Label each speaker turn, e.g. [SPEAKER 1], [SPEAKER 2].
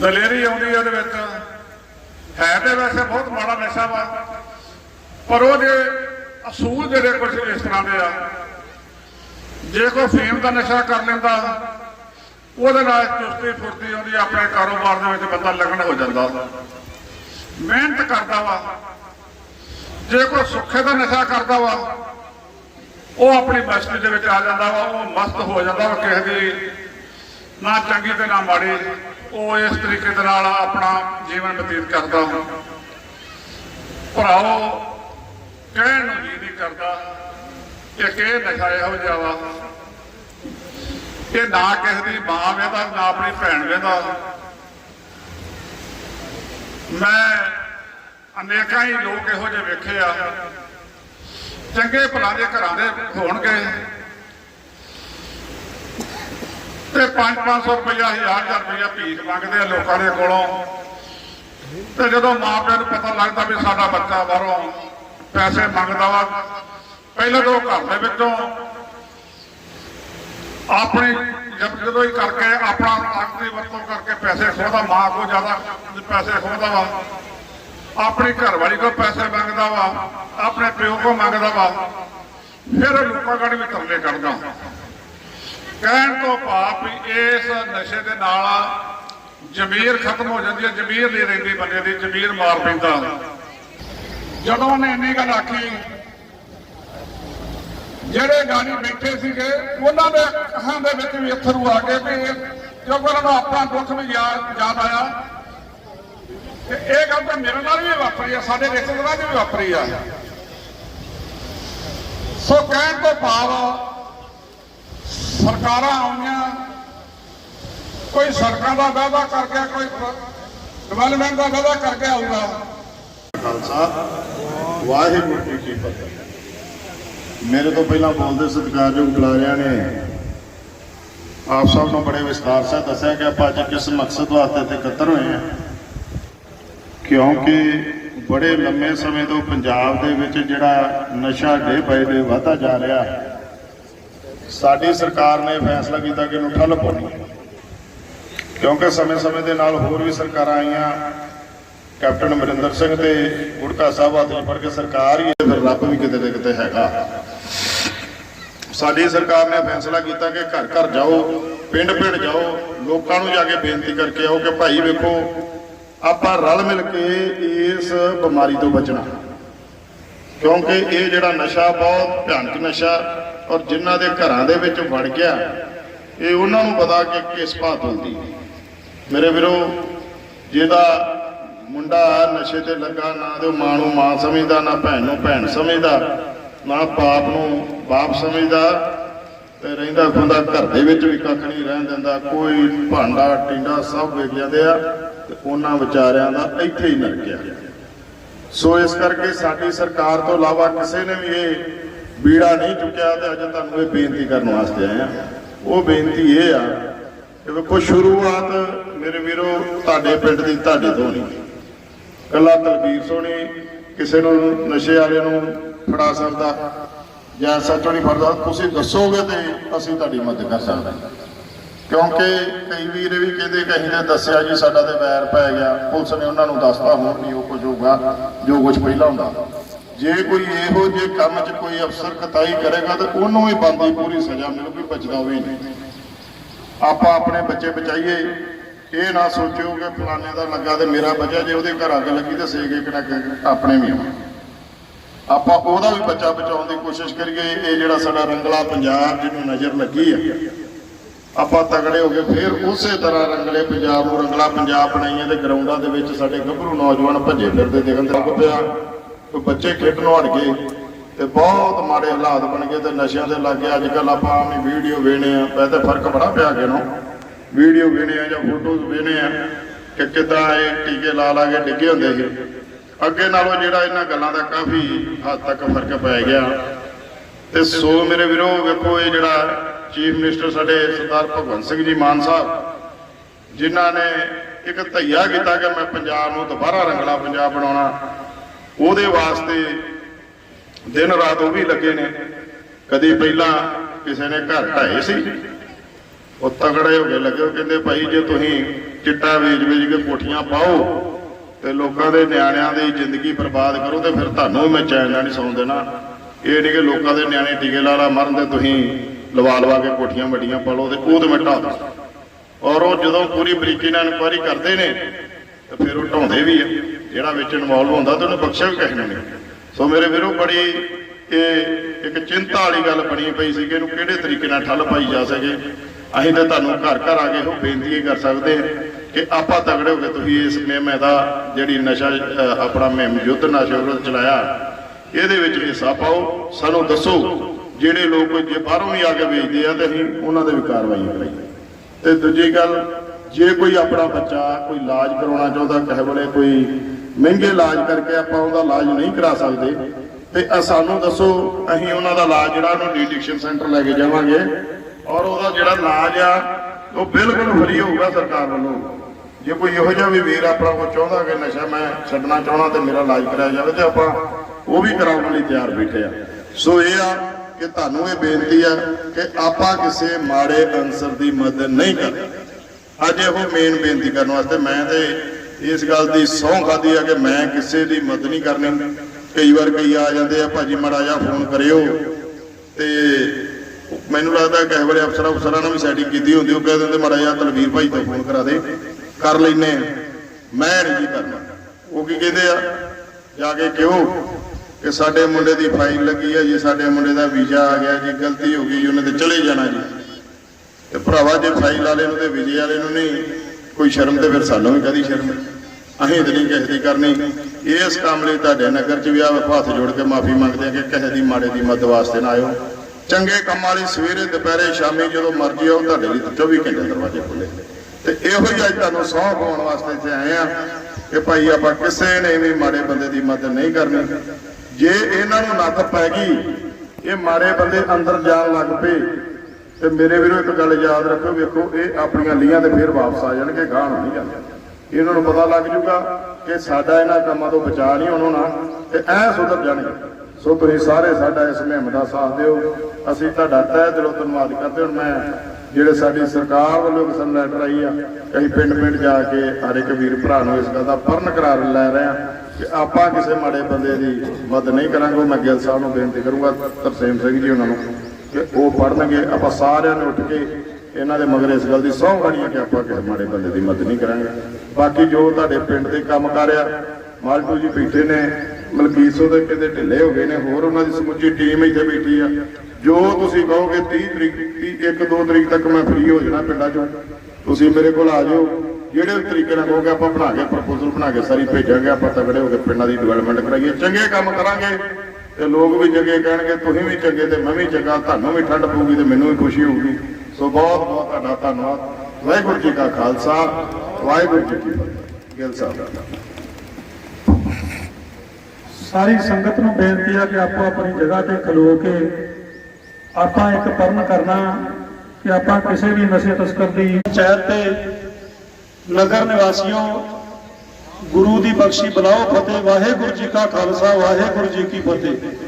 [SPEAKER 1] ਦਲੇਰੀ ਆਉਂਦੀ ਉਹਦੇ ਵਿੱਚ। ਹੈ ਤੇ ਵੈਸੇ ਬਹੁਤ ਮਾੜਾ ਨਸ਼ਾ ਵਾ, ਪਰ ਉਹਦੇ ਅਸੂਲ ਜਿਹੜੇ ਕੁਝ ਇਸ ਤਰ੍ਹਾਂ ਦੇ ਆ, ਜੇ ਕੋਈ ਫੇਮ ਦਾ ਨਸ਼ਾ ਕਰ ਲੈਂਦਾ, ਉਹਦੇ ਨਾਲ ਚੁਸਤੀ ਫੁਰਤੀ ਆਉਂਦੀ ਆਪਣੇ ਕਾਰੋਬਾਰ ਦੇ ਵਿੱਚ ਬੰਦਾ ਲਗਨ ਹੋ ਜਾਂਦਾ। ਮਿਹਨਤ ਕਰਦਾ ਵਾ। ਜੇ ਕੋਈ ਸੁੱਖੇ ਦਾ ਨਸ਼ਾ ਕਰਦਾ ਵਾ, ਉਹ ਆਪਣੀ ਮਸਤੀ ਦੇ ਵਿੱਚ ਆ ਜਾਂਦਾ ਵਾ, ਉਹ ਮਸਤ ਹੋ ਜਾਂਦਾ ਵਾ ਕਿਸੇ ਦੀ, ਨਾ ਚੰਗੀ ਤੇ ਨਾ ਮਾੜੀ। ਉਹ ਇਸ ਤਰੀਕੇ ਦੇ ਨਾਲ ਆਪਣਾ ਜੀਵਨ ਬਤੀਤ ਕਰਦਾ ਭਰਾਓ, ਕਹਿਣ ਨੂੰ ਜੀ ਨਹੀਂ ਕਰਦਾ ਕਿ ਕਿ ਨਸ਼ਾ ਇਹੋ ਜਿਹਾ ਵਾ। ਇਹ ਨਾ ਕਿਸੇ ਦੀ ਮਾਂ ਵੇਦਾ, ਨਾ ਆਪਣੀ ਭੈਣ ਵੇਦਾ। ਮੈਂ ਅਨੇਕਾਂ ਹੀ ਲੋਕ ਇਹੋ ਜਿਹੇ ਵੇਖੇ ਆ। ਚੰਗੇ ਭਲਾਂ ਦੇ ਘਰਾਂ ਦੇ ਹੋਣਗੇ। ਤੇ 5-500 ਰੁਪਇਆ 1000 ਰੁਪਇਆ ਭੀਖ ਮੰਗਦੇ ਆ ਲੋਕਾਂ ਦੇ ਕੋਲੋਂ। ਤੇ ਜਦੋਂ ਮਾਪਿਆਂ ਨੂੰ ਪਤਾ ਲੱਗਦਾ ਵੀ ਸਾਡਾ ਬੱਚਾ ਬਾਹਰੋਂ ਪੈਸੇ ਮੰਗਦਾ ਵਾ, ਪਹਿਲਾਂ ਤਾਂ ਘਰ ਦੇ ਵਿੱਚੋਂ ਆਪਣੀ ਜਦ ਜਦੋਂ ਹੀ ਕਰਕੇ ਆਪਣਾ ਅੱਖ ਦੀ ਵਰਤੋਂ ਕਰਕੇ ਪੈਸੇ ਖੋਦਾ ਮਾਂ ਕੋ ਜ਼ਿਆਦਾ ਪੈਸੇ ਖੋਦਾ ਵਾ। ਆਪਣੀ ਘਰਵਾਲੀ ਕੋ ਪੈਸੇ ਮੰਗਦਾ ਵਾ, ਆਪਣੇ ਪਿਓ ਕੋ ਮੰਗਦਾ ਵਾ। ਫਿਰ ਲੋਕਾਂ ਗੜ ਵੀ ਤਰਲੇ ਕਰਦਾ। ਕਹਿਣ ਤੋਂ ਭਾਵ ਵੀ ਇਸ ਨਸ਼ੇ ਦੇ ਨਾਲ ਜ਼ਮੀਰ ਖਤਮ ਹੋ ਜਾਂਦੀ ਹੈ, ਜ਼ਮੀਰ ਨਹੀਂ ਰਹਿੰਦੀ ਬੰਦੇ ਦੀ, ਜ਼ਮੀਰ ਮਾਰ ਪੈਂਦਾ ਜਦੋਂ ਉਹਨੇ ਇੰਨੀ ਗੱਲ ਆਖੀ, ਜਿਹੜੇ ਗਾਣੀ ਬੈਠੇ ਸੀਗੇ, ਉਹਨਾਂ ਦੇ ਅੱਖਾਂ ਦੇ ਵਿੱਚ ਵੀ ਅਥਰੂ ਆ ਗਏ ਵੀ ਕਿਉਂਕਿ ਉਹਨਾਂ ਨੂੰ ਆਪਣਾ ਦੁੱਖ ਵੀ ਯਾਦ ਯਾਦ ਆਇਆ। ਤੇ ਇਹ ਗੱਲ ਤਾਂ ਮੇਰੇ ਨਾਲ ਵੀ ਵਾਪਰੀ ਆ, ਸਾਡੇ ਰਿਸ਼ਤੇਦਾਰਾਂ 'ਚ ਵੀ ਵਾਪਰੀ ਆ। ਸੋ ਕਹਿਣ ਤੋਂ ਭਾਵ ਸਰਕਾਰਾਂ ਆਉਣੀਆਂ ਕੋਈ ਸੜਕਾਂ ਦਾ ਵਾਅਦਾ ਕਰਕੇ ਕੋਈ ਡਿਵੈਲਪਮੈਂਟ ਦਾ ਵਾਅਦਾ ਕਰਕੇ ਆਊਗਾ
[SPEAKER 2] ਖਾਲਸਾ, ਵਾਹਿਗੁਰੂ ਜੀ ਕੀ ਫਤਿਹ। ਮੇਰੇ ਤੋਂ ਪਹਿਲਾਂ ਬੋਲਦੇ ਸਤਿਕਾਰਯੋਗ ਬੁਲਾਰਿਆਂ ਨੇ ਆਪ ਸਭ ਨੂੰ ਬੜੇ ਵਿਸਥਾਰ ਸੇ ਦੱਸਿਆ ਕਿ ਆਪਾਂ ਅੱਜ ਕਿਸ ਮਕਸਦ ਵਾਸਤੇ ਇੱਥੇ ਇਕੱਤਰ ਹੋਏ ਹਾਂ। ਕਿਉਂਕਿ ਬੜੇ ਲੰਮੇ ਸਮੇਂ ਤੋਂ ਪੰਜਾਬ ਦੇ ਵਿੱਚ ਜਿਹੜਾ ਨਸ਼ਾ ਡੇ ਪਏ ਦੇ ਵਧਦਾ ਜਾ ਰਿਹਾ। ਸਾਡੀ ਸਰਕਾਰ ਨੇ ਫੈਸਲਾ ਕੀਤਾ ਕਿ ਇਹਨੂੰ ਠੱਲ ਪਾਉਣੀ ਕਿਉਂਕਿ ਸਮੇਂ-ਸਮੇਂ ਦੇ ਨਾਲ ਹੋਰ ਵੀ ਸਰਕਾਰਾਂ ਆਈਆਂ। ਕੈਪਟਨ ਅਮਰਿੰਦਰ ਸਿੰਘ ਤੇ ਗੁੜਕਾ ਸਾਹਿਬ ਆਦਿ ਫੜ ਕੇ ਸਰਕਾਰ ਹੀ ਫਿਰ ਰੱਬ ਵੀ ਕਿਤੇ ਨਾ ਕਿਤੇ ਹੈਗਾ। ਸਾਡੀ ਸਰਕਾਰ ਨੇ ਫੈਸਲਾ ਕੀਤਾ ਕਿ ਘਰ ਘਰ ਜਾਓ ਪਿੰਡ ਪਿੰਡ ਜਾਓ, ਲੋਕਾਂ ਨੂੰ ਜਾ ਕੇ ਬੇਨਤੀ ਕਰਕੇ ਆਓ ਕਿ ਭਾਈ ਵੇਖੋ, ਆਪਾਂ ਰਲ ਮਿਲ ਕੇ ਇਸ ਬਿਮਾਰੀ ਤੋਂ ਬਚਣਾ। ਕਿਉਂਕਿ ਇਹ ਜਿਹੜਾ ਨਸ਼ਾ ਬਹੁਤ ਭਿਆਨਕ ਨਸ਼ਾ ਔਰ ਜਿਨ੍ਹਾਂ ਦੇ ਘਰਾਂ ਦੇ ਵਿੱਚ ਵੜ ਗਿਆ, ਇਹ ਉਹਨਾਂ ਨੂੰ ਪਤਾ ਕਿ ਕਿਸ ਭਾਤ ਹੁੰਦੀ ਮੇਰੇ ਵੀਰੋ, ਜਿਹਦਾ ਮੁੰਡਾ ਨਸ਼ੇ ਤੇ ਲੱਗਾ, ਨਾ ਤੇ ਉਹ ਮਾਂ ਨੂੰ ਮਾਂ ਸਮਝਦਾ, ਨਾ ਭੈਣ ਨੂੰ ਭੈਣ ਸਮਝਦਾ, ਨਾ ਬਾਪ ਨੂੰ ਬਾਪ ਸਮਝਦਾ, ਤੇ ਰਹਿੰਦਾ ਖੁੰਦਾ ਘਰ ਦੇ ਵਿੱਚ ਵੀ ਕੱਖ ਨਹੀਂ ਰਹਿਣ ਦਿੰਦਾ। ਕੋਈ ਭਾਂਡਾ, ਟਿੰਡਾ ਸਭ ਵੇਚ ਜਾਂਦੇ ਆ ਤੇ ਉਹਨਾਂ ਵਿਚਾਰਿਆਂ ਦਾ ਇੱਥੇ ਹੀ ਨਰਕਿਆ ਸੋ ਇਸ ਕਰਕੇ ਸਾਡੀ ਸਰਕਾਰ ਤੋਂ ਇਲਾਵਾ ਕਿਸੇ ਨੇ ਵੀ ਇਹ ਬੀੜਾ ਨਹੀਂ ਚੁੱਕਿਆ ਤੇ ਅੱਜ ਤੁਹਾਨੂੰ ਇਹ ਬੇਨਤੀ ਕਰਨ ਵਾਸਤੇ ਆਏ ਆ ਉਹ ਬੇਨਤੀ ਇਹ ਆ ਕਿ ਵੇਖੋ, ਸ਼ੁਰੂਆਤ ਮੇਰੇ ਵੀਰੋ, ਤੁਹਾਡੇ ਪਿੰਡ ਦੀ, ਤੁਹਾਡੇ ਤੋਂ ਨਹੀਂ। ਕੱਲਾ ਤਲਬੀਰ ਸੋਣੀ ਕਿਸੇ ਨੂੰ ਨਸ਼ੇ ਵਾਲੇ ਨੂੰ ਫੜਾ ਸਕਦਾ ਜਾਂ ਸੱਚੋ ਨਹੀਂ ਫੜਦਾ। ਤੁਸੀਂ ਦੱਸੋਗੇ ਤੇ ਅਸੀਂ ਤੁਹਾਡੀ ਮਦਦ ਕਰ ਸਕਦੇ ਕਿਉਂਕਿ ਕਈ ਵੀਰ ਇਹ ਵੀ ਕਹਿੰਦੇ ਕਿ ਨੇ ਦੱਸਿਆ ਜੀ, ਸਾਡਾ ਤੇ ਵੈਰ ਪੈ ਗਿਆ। ਪੁਲਿਸ ਨੇ ਉਹਨਾਂ ਨੂੰ ਦੱਸਤਾ, ਹੁਣ ਵੀ ਉਹ ਕੁਝ ਹੋਊਗਾ, ਜੋ ਕੁਝ ਪਹਿਲਾਂ ਹੁੰਦਾ। ਜੇ ਕੋਈ ਇਹੋ ਜਿਹੇ ਕੰਮ 'ਚ ਕੋਈ ਅਫਸਰ ਕਤਾਈ ਕਰੇਗਾ ਤਾਂ ਉਹਨੂੰ ਵੀ ਬੰਦੀ ਪੂਰੀ ਸਜ਼ਾ ਮਿਲੂਗੀ, ਬਚਦਾ ਵੀ ਨਹੀਂ। ਆਪਾਂ ਆਪਣੇ ਬੱਚੇ ਬਚਾਈਏ, ਇਹ ਨਾ ਸੋਚਿਓ ਕਿ ਫਲਾਣੇ ਦਾ ਲੱਗਾ ਤੇ ਮੇਰਾ ਬਚਾ ਜੇ ਉਹਦੇ ਘਰ ਅੱਗ ਲੱਗੀ ਤੇ ਸੇਕ ਇੱਕ ਨਾ ਆਪਣੇ ਵੀ ਆਉਣਾ ਆਪਾਂ ਉਹਦਾ ਵੀ ਬੱਚਾ ਬਚਾਉਣ ਦੀ ਕੋਸ਼ਿਸ਼ ਕਰੀਏ, ਇਹ ਜਿਹੜਾ ਸਾਡਾ ਰੰਗਲਾ ਪੰਜਾਬ ਜਿਹਨੂੰ ਨਜ਼ਰ ਲੱਗੀ ਆ, ਆਪਾਂ ਤਗੜੇ ਹੋ ਕੇ ਫਿਰ ਉਸੇ ਤਰ੍ਹਾਂ ਰੰਗਲੇ ਪੰਜਾਬ ਨੂੰ ਰੰਗਲਾ ਪੰਜਾਬ ਬਣਾਈਏ ਤੇ ਗਰਾਊਂਡਾਂ ਦੇ ਵਿੱਚ ਸਾਡੇ ਗੱਭਰੂ ਨੌਜਵਾਨ ਭੱਜੇ ਫਿਰਦੇ ਦੇਖਣ ਤੇ ਲੱਗ ਪਿਆ। ਕੋਈ ਬੱਚੇ ਖੇਡਣ ਹਟ ਗਏ ਤੇ ਬਹੁਤ ਮਾੜੇ ਹਾਲਾਤ ਬਣ ਗਏ ਤੇ ਨਸ਼ਿਆਂ ਦੇ ਲੱਗੇ ਅੱਜ ਕੱਲ ਆਪਾਂ ਆਪਣੀ ਵੀਡੀਓ ਵੇਣੇ ਆ ਵੈਸੇ ਫ਼ਰਕ ਬੜਾ ਪਿਆ ਅੱਗੇ ਨੂੰ ਵੀਡੀਓ ਵੇਣੇ ਆ ਜਾਂ ਫੋਟੋਜ਼ ਵੇਣੇ ਆ ਕਿ ਕਿੱਦਾਂ ਇਹ ਟੀਕੇ ਲਾ ਲਾ ਕੇ ਡਿੱਗੇ ਹੁੰਦੇ ਸੀ। ਅੱਗੇ ਨਾਲੋਂ ਜਿਹੜਾ ਇਹਨਾਂ ਗੱਲਾਂ ਦਾ ਕਾਫੀ ਹੱਦ ਤੱਕ ਫ਼ਰਕ ਪੈ ਗਿਆ। ਤੇ ਸੋ ਮੇਰੇ ਵੀਰੋ, ਵੇਖੋ ਇਹ ਜਿਹੜਾ ਚੀਫ ਮਿਨਿਸਟਰ ਸਾਡੇ ਸਰਦਾਰ ਭਗਵੰਤ ਸਿੰਘ ਜੀ ਮਾਨ ਸਾਹਿਬ, ਜਿਨ੍ਹਾਂ ਨੇ ਇੱਕ ਧਈਆ ਕੀਤਾ ਕਿ ਮੈਂ ਪੰਜਾਬ ਨੂੰ ਦੁਬਾਰਾ ਰੰਗਲਾ ਪੰਜਾਬ ਬਣਾਉਣਾ। ਉਹਦੇ ਵਾਸਤੇ ਦਿਨ ਰਾਤ ਉਹ ਵੀ ਲੱਗੇ ਨੇ। ਕਦੀ ਪਹਿਲਾਂ ਕਿਸੇ ਨੇ ਘਰ ਢਾਏ ਸੀ। ਉਹ ਤਗੜੇ ਹੋ ਕੇ ਲੱਗੇ, ਉਹ ਕਹਿੰਦੇ, ਭਾਈ, ਜੇ ਤੁਸੀਂ ਚਿੱਟਾ ਵੇਚ-ਵੇਚ ਕੇ ਕੋਠੀਆਂ ਪਾਓ ਤੇ ਲੋਕਾਂ ਦੇ ਨਿਆਣਿਆਂ ਦੀ ਜ਼ਿੰਦਗੀ ਬਰਬਾਦ ਕਰੋ ਤੇ ਫਿਰ ਤੁਹਾਨੂੰ ਵੀ ਮੈਂ ਚੈਨ ਨਾਲ ਨਹੀਂ ਸੌਣ ਦੇਣਾ। ਇਹ ਨਹੀਂ ਕਿ ਲੋਕਾਂ ਦੇ ਨਿਆਣੇ ਟੀਕੇ ਲਾ ਲਾ ਮਰਨ ਤੇ ਤੁਸੀਂ ਲਵਾ ਲਵਾ ਕੇ ਕੋਠੀਆਂ ਵੱਡੀਆਂ ਪਾ ਲਓ ਤੇ ਉਹ ਤੇ ਮੈਂ ਢਾਹ ਦਾਂ। ਔਰ ਉਹ ਜਦੋਂ ਪੂਰੀ ਬਰੀਕੀ ਨਾਲ ਇਨਕੁਆਇਰੀ ਕਰਦੇ ਨੇ ਤੇ ਫਿਰ ਉਹ ਢਾਉਂਦੇ ਵੀ ਆ। ਜਿਹੜਾ ਵਿੱਚ ਇਨਵੋਲਵ ਹੁੰਦਾ ਤੇ ਉਹਨੂੰ ਬਖਸ਼ਿਆ ਵੀ ਕਿਸੇ ਨੇ ਨਹੀਂ। ਸੋ ਮੇਰੇ ਵੀਰੋ ਬੜੀ ਇਹ ਇੱਕ ਚਿੰਤਾ ਵਾਲੀ ਗੱਲ ਬਣੀ ਪਈ ਸੀ ਕਿ ਇਹਨੂੰ ਕਿਹੜੇ ਤਰੀਕੇ ਨਾਲ ਠੱਲ ਪਾਈ ਜਾ ਸਕੇ। ਅਸੀਂ ਤਾਂ ਤੁਹਾਨੂੰ ਘਰ ਘਰ ਆ ਕੇ ਉਹ ਬੇਨਤੀ ਹੀ ਕਰ ਸਕਦੇ ਹਾਂ ਕਿ ਆਪਾਂ ਤਗੜੇ ਹੋ ਕੇ ਤੁਸੀਂ ਇਸ ਮੁਹਿੰਮ ਦਾ ਜਿਹੜੀ ਨਸ਼ਾ ਆਪਣਾ ਮੁਹਿੰਮ ਯੁੱਧ ਨਸ਼ਾ ਵਿਰੁੱਧ ਚਲਾਇਆ, ਇਹਦੇ ਵਿੱਚ ਹਿੱਸਾ ਪਾਓ। ਸਾਨੂੰ ਦੱਸੋ ਜਿਹੜੇ ਲੋਕ ਜੇ ਬਾਹਰੋਂ ਵੀ ਆ ਕੇ ਵੇਚਦੇ ਆ ਤੇ ਅਸੀਂ ਉਹਨਾਂ ਦੇ ਵੀ ਕਾਰਵਾਈ ਕਰਾਈਏ। ਤੇ ਦੂਜੀ ਗੱਲ, ਜੇ ਕੋਈ ਆਪਣਾ ਬੱਚਾ ਕੋਈ ਇਲਾਜ ਕਰਾਉਣਾ ਚਾਹੁੰਦਾ, ਕਿਸੇ ਵੇਲੇ ਕੋਈ ਮਹਿੰਗੇ ਇਲਾਜ ਕਰਕੇ ਆਪਾਂ ਉਹਦਾ ਇਲਾਜ ਨਹੀਂ ਕਰਾ ਸਕਦੇ। ਤੇ ਸਾਨੂੰ ਦੱਸੋ, ਅਸੀਂ ਉਹਨਾਂ ਦਾ ਇਲਾਜ ਜਿਹੜਾ ਉਹਨੂੰ ਡੀਡਿਕਸ਼ਨ ਸੈਂਟਰ ਲੈ ਕੇ ਜਾਵਾਂਗੇ। ਔਰ ਉਹਦਾ ਜਿਹੜਾ ਇਲਾਜ ਆ, ਉਹ ਬਿਲਕੁਲ ਫਰੀ ਹੋਊਗਾ ਸਰਕਾਰ ਵੱਲੋਂ। ਜੇ ਕੋਈ ਇਹੋ ਜਿਹਾ ਵੀ ਵੀਰ ਆਪਣਾ ਕੋ ਚਾਹੁੰਦਾ ਕਿ ਨਸ਼ਾ ਮੈਂ ਛੱਡਣਾ ਚਾਹਣਾ ਤੇ ਮੇਰਾ ਇਲਾਜ ਕਰਾਇਆ ਜਾਵੇ ਤੇ ਆਪਾਂ ਉਹ ਵੀ ਕਰਾਉਣ ਲਈ ਤਿਆਰ ਬੈਠੇ ਆ। ਸੋ ਇਹ ਆ ਕਿ ਤੁਹਾਨੂੰ ਇਹ ਬੇਨਤੀ ਆ ਕਿ ਆਪਾਂ ਕਿਸੇ ਮਾੜੇ ਅਨਸਰ ਦੀ ਮਦਦ ਨਹੀਂ ਕਰਦੇ। ਅੱਜ ਇਹੋ ਮੇਨ ਬੇਨਤੀ ਕਰਨ ਵਾਸਤੇ ਮੈਂ ਤੇ ਇਸ ਗੱਲ ਦੀ ਸਹੁੰ ਖਾਦੀ ਆ ਕਿ ਮੈਂ ਕਿਸੇ ਦੀ ਮਦਦ ਨਹੀਂ ਕਰਨੀ। ਕਈ ਵਾਰ ਕਈ ਆ ਜਾਂਦੇ ਆ, ਭਾਜੀ ਮੜਾ ਜਾ ਫੋਨ ਕਰਿਓ। ਤੇ ਮੈਨੂੰ ਲੱਗਦਾ ਕਿਸੇ ਵੇਲੇ ਅਫਸਰਾਂ ਅਫਸਰਾਂ ਨਾਲ ਵੀ ਸੈਟਿੰਗ ਕੀਤੀ ਹੁੰਦੀ ਉਹ ਕਹਿ ਦਿੰਦੇ ਮੜਾ ਜਾ ਤਲਵੀਰ ਭਾਈ ਤੋਂ ਫੋਨ ਕਰਾ ਦੇ, ਕਰ ਲੈਨੇ ਮੈਂ ਨਹੀਂ ਜੀ ਕਰਨਾ। ਉਹ ਕੀ ਕਹਿੰਦੇ ਆ? ਜਾ ਕੇ ਕਿਉਂ ਕਿ ਸਾਡੇ ਮੁੰਡੇ ਦੀ ਫਾਈਲ ਲੱਗੀ ਹੈ ਜੀ, ਸਾਡੇ ਮੁੰਡੇ ਦਾ ਵੀਜ਼ਾ ਆ ਗਿਆ ਜੀ, ਗਲਤੀ ਹੋ ਗਈ ਜੀ, ਉਹਨੇ ਤੇ ਚਲੇ ਜਾਣਾ ਜੀ। ਤੇ ਭਰਾਵਾ ਜੇ ਫਾਈਲ ਵਾਲੇ ਨੂੰ ਤੇ ਵੀਜ਼ੇ ਵਾਲੇ ਨੂੰ ਨਹੀਂ ਕੋਈ ਸ਼ਰਮ ਤੇ ਫਿਰ ਸਾਨੂੰ ਵੀ ਕਦੀ ਸ਼ਰਮ? ਅਸੀਂ ਤੇ ਨਹੀਂ ਕਿਸੇ ਦੀ ਕਰਨੀ। ਇਸ ਕੰਮ ਲਈ ਤੁਹਾਡੇ ਨਗਰ ਚ ਵੀ ਆ ਹੱਥ ਜੋੜ ਕੇ ਮਾਫੀ ਮੰਗਦੇ ਆ ਕਿ ਕਿਸੇ ਦੀ ਮਾੜੇ ਦੀ ਮਦਦ ਵਾਸਤੇ ਨਾ ਆਇਓ। ਚੰਗੇ ਕੰਮਾਂ ਲਈ ਸਵੇਰੇ, ਦੁਪਹਿਰੇ, ਸ਼ਾਮੀ ਜਦੋਂ ਮਰਜ਼ੀ ਆਓ, ਤੁਹਾਡੇ ਲਈ ਤਾਂ 24 ਘੰਟੇ ਦਰਵਾਜ਼ੇ ਖੁੱਲੇ ਤੇ ਇਹੋ ਹੀ ਅੱਜ ਤੁਹਾਨੂੰ ਸੌਂ ਪਾਉਣ ਵਾਸਤੇ ਇੱਥੇ ਆਏ ਆ ਕਿ ਭਾਈ ਆਪਾਂ ਕਿਸੇ ਨੇ ਵੀ ਮਾੜੇ ਬੰਦੇ ਦੀ ਮਦਦ ਨਹੀਂ ਕਰਨੀ। ਜੇ ਇਹਨਾਂ ਨੂੰ ਨੱਥ ਪੈ ਗਈ, ਇਹ ਮਾੜੇ ਬੰਦੇ ਅੰਦਰ ਜਾਣ ਲੱਗ ਪਏ। ਤੇ ਮੇਰੇ ਵੀਰੋ, ਇੱਕ ਗੱਲ ਯਾਦ ਰੱਖੋ, ਵੇਖੋ, ਇਹ ਆਪਣੀਆਂ ਲੀਆਂ ਤੇ ਫੇਰ ਵਾਪਸ ਆ ਜਾਣਗੇ, ਗਾਹ ਨੂੰ ਨਹੀਂ ਜਾਂਦੇ। ਇਹਨਾਂ ਨੂੰ ਪਤਾ ਲੱਗ ਜੂਗਾ ਕਿ ਸਾਡਾ ਇਹਨਾਂ ਕੰਮਾਂ ਤੋਂ ਬਚਾ ਨਹੀਂ ਹੋਣਾ ਤੇ ਐ ਸੁਧਰ ਜਾਣਗੇ। ਸੋ ਤੁਸੀਂ ਸਾਰੇ ਸਾਡਾ ਇਸ ਮੁਹਿੰਮ ਦਾ ਸਾਥ ਦਿਓ। ਅਸੀਂ ਤੁਹਾਡਾ ਤਹਿ ਦਿਲੋਂ ਧੰਨਵਾਦ ਕਰਦੇ ਹਾਂ। ਮੈਂ ਜਿਹੜੇ ਸਾਡੀ ਸਰਕਾਰ ਵੱਲੋਂ ਕਿਸਮ ਲੈਟਰ ਆਈ ਆ ਕਿ ਅਸੀਂ ਪਿੰਡ ਪਿੰਡ ਜਾ ਕੇ ਹਰ ਇੱਕ ਵੀਰ ਭਰਾ ਨੂੰ ਇਸ ਗੱਲ ਦਾ ਪਰਨ ਕਰਾਰ ਲੈ ਰਹੇ ਆ ਕਿ ਆਪਾਂ ਕਿਸੇ ਮਾੜੇ ਬੰਦੇ ਦੀ ਮਦਦ ਨਹੀਂ ਕਰਾਂਗੇ। ਮੈਂ ਗਿੱਲ ਸਾਹਿਬ ਨੂੰ ਬੇਨਤੀ ਕਰੂੰਗਾ, ਤਰਸੇਮ ਸਿੰਘ ਜੀ ਉਹਨਾਂ ਨੂੰ। ਕਿ ਉਹ ਪੜਨਗੇ ਆਪਾਂ ਸਾਰਿਆਂ ਨੇ ਉੱਠ ਕੇ ਇਹਨਾਂ ਦੇ ਮਗਰ ਇਸ ਗੱਲ ਦੀ ਸਹੁੰ ਖਾਣੀ ਕਿ ਆਪਾਂ ਕਿਸੇ ਮਾੜੇ ਬੰਦੇ ਦੀ ਮਦਦ ਨਹੀਂ ਕਰਾਂਗੇ। ਬਾਕੀ ਜੋ ਤੁਹਾਡੇ ਪਿੰਡ ਦੇ ਕੰਮ ਕਰ ਆ ਮਾਲਟੂ ਜੀ ਬੈਠੇ ਨੇ, ਮਲਕੀਤ ਸੋ ਦੇ ਕਿਤੇ ਢਿੱਲੇ ਹੋ ਗਏ ਨੇ, ਹੋਰ ਉਹਨਾਂ ਦੀ ਸਮੁੱਚੀ ਟੀਮ ਇੱਥੇ ਬੈਠੀ ਆ। ਜੋ ਤੁਸੀਂ ਕਹੋਗੇ 30 ਤਰੀਕ 30 1 2 ਤਰੀਕ ਤੱਕ ਮੈਂ ਫ੍ਰੀ ਹੋ ਜਾਣਾ ਪਿੰਡਾਂ 'ਚੋਂ। ਤੁਸੀਂ ਮੇਰੇ ਕੋਲ ਆ ਜਾਓ ਜਿਹੜੇ ਵੀ ਤਰੀਕੇ ਨਾਲ ਕਹੋਗੇ, ਆਪਾਂ ਬਣਾ ਕੇ ਪ੍ਰਪੋਜ਼ਲ ਬਣਾ ਕੇ ਸਾਰੀ ਭੇਜਾਂਗੇ। ਆਪਾਂ ਤਗੜੇ ਹੋ ਕੇ ਪਿੰਡਾਂ ਦੀ ਡਿਵੈਲਪਮੈਂਟ ਕਰਾਈਏ। ਚੰਗੇ ਕੰਮ ਕਰਾਂਗੇ। ਤੇ ਲੋਕ ਵੀ ਚੰਗੇ ਕਹਿਣਗੇ, ਤੁਸੀਂ ਵੀ ਚੰਗੇ ਤੇ ਮੈਂ ਵੀ ਚੰਗਾ, ਤੁਹਾਨੂੰ ਵੀ ਠੰਡ ਪਊਗੀ ਤੇ ਮੈਨੂੰ ਵੀ ਖੁਸ਼ੀ ਹੋਊਗੀ। ਸੋ ਬਹੁਤ ਬਹੁਤ ਤੁਹਾਡਾ ਧੰਨਵਾਦ। ਵਾਹਿਗੁਰੂ ਜੀ ਕਾ ਖਾਲਸਾ, ਵਾਹਿਗੁਰੂ ਜੀ ਕੀ ਫਤਿਹ। ਗਿੱਲ ਸਾਹਿਬ
[SPEAKER 3] ਸਾਰੀ ਸੰਗਤ ਨੂੰ ਬੇਨਤੀ ਆ ਕਿ ਆਪੋ ਆਪਣੀ ਜਗ੍ਹਾ ਤੇ ਖਲੋ ਕੇ ਆਪਾਂ ਇੱਕ ਪਰਨ ਕਰਨਾ ਕਿ ਆਪਾਂ ਕਿਸੇ ਵੀ ਨਸ਼ੇ ਤਸਕਰ ਦੀ ਪੰਚਾਇਤ ਤੇ ਨਗਰ ਨਿਵਾਸੀਓ ਗੁਰੂ ਦੀ ਬਖਸ਼ੀ ਬੁਲਾਓ ਫਤਿਹ ਵਾਹਿਗੁਰੂ ਜੀ ਕਾ ਖਾਲਸਾ ਵਾਹਿਗੁਰੂ ਜੀ ਕੀ ਫਤਿਹ।